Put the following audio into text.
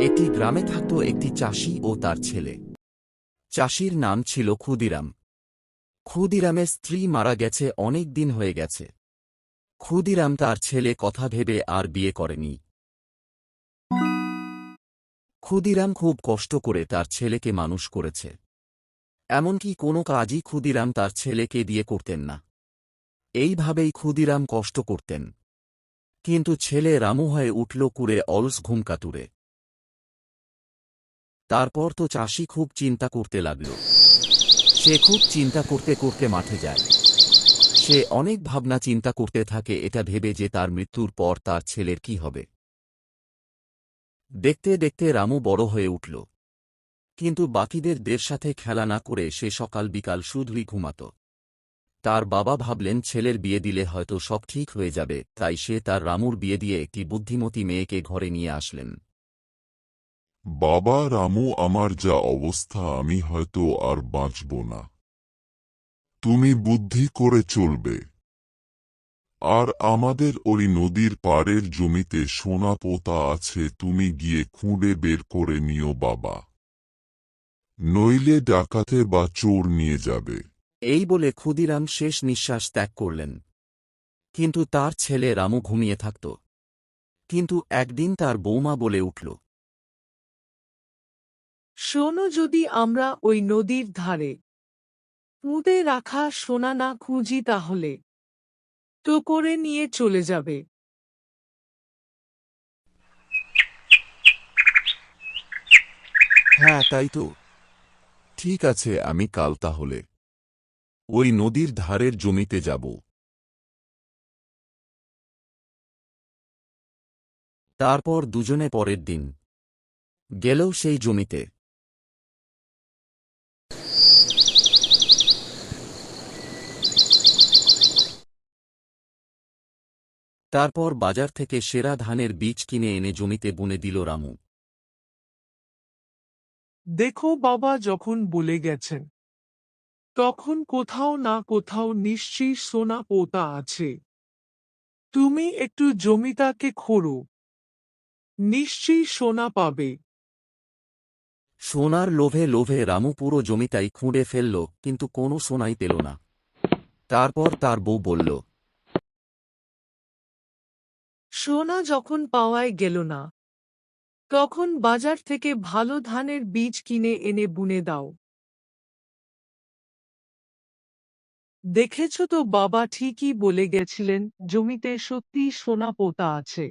একটি গ্রামে থাকত একটি চাষি ও তার ছেলে। চাষির নাম ছিল ক্ষুদিরাম। ক্ষুদিরামের স্ত্রী মারা গেছে অনেক দিন হয়ে গেছে। ক্ষুদিরাম তার ছেলে কথা ভেবে আর বিয়ে করেনি। ক্ষুদিরাম খুব কষ্ট করে তার ছেলেকে মানুষ করেছে। এমনকি কোনো কাজই ক্ষুদিরাম তার ছেলেকে দিয়ে করতেন না। এইভাবেই ক্ষুদিরাম কষ্ট করতেন। কিন্তু ছেলে রামু হয়ে উঠল কুড়ে অলস ঘুমকাতুরে। তারপর তো চাষি খুব চিন্তা করতে লাগল। সে খুব চিন্তা করতে করতে মাঠে যায়। সে অনেক ভাবনা চিন্তা করতে থাকে, এটা ভেবে যে তার মৃত্যুর পর তার ছেলের কি হবে। দেখতে দেখতে রামু বড় হয়ে উঠল। কিন্তু বাকিদের দের সাথে খেলা না করে সে সকাল বিকাল শুধুই ঘুমাত। তার বাবা ভাবলেন, ছেলের বিয়ে দিলে হয়তো সব ঠিক হয়ে যাবে। তাই সে তার রামুর বিয়ে দিয়ে একটি বুদ্ধিমতী মেয়েকে ঘরে নিয়ে আসলেন। বাবা রামু, আমার যা অবস্থা, আমি হয়তো আর বাঁচব না। তুমি বুদ্ধি করে চলবে। আর আমাদের ওই নদীর পাড়ের জমিতে সোনা পোতা আছে, তুমি গিয়ে খুঁড়ে বের করে নিও বাবা। নইলে ডাকাতে বা চোর নিয়ে যাবে। এই বলে ক্ষুদিরাম শেষ নিঃশ্বাস ত্যাগ করলেন। কিন্তু তার ছেলে রামু ঘুমিয়ে থাকত। কিন্তু একদিন তার বৌমা বলে উঠল শোনো যদি আমরা ওই নদীর ধারে পুঁতে রাখা সোনা না খুঁজি তাহলে তো করে নিয়ে চলে যাবে। হ্যাঁ তাই তো। ঠিক আছে আমি কাল তাহলে ওই নদীর ধারের জমিতে যাব। তারপর দুজনে পরের দিন গেলেও সেই জমিতে। তারপর বাজার থেকে সেরা ধানের বীজ কিনে এনে জমিতে বুনে দিল রামু। দেখো বাবা যখন বলে গেছেন, তখন কোথাও না কোথাও নিশ্চয়ই সোনা পোতা আছে। তুমি একটু জমিটাকে খোঁড়ো, নিশ্চয়ই সোনা পাবে। সোনার লোভে লোভে রামু পুরো জমিটাই খুঁড়ে ফেলল, কিন্তু কোনো সোনাই পেল না। তারপর তার বউ বলল, সোনা যখন পাওয়ায় গেল না, তখন বাজার থেকে ভালো ধানের বীজ কিনে এনে বুনে দাও। দেখেছ তো বাবা ঠিকই বলে গেছিলেন, জমিতে সত্যিই সোনা পোতা আছে।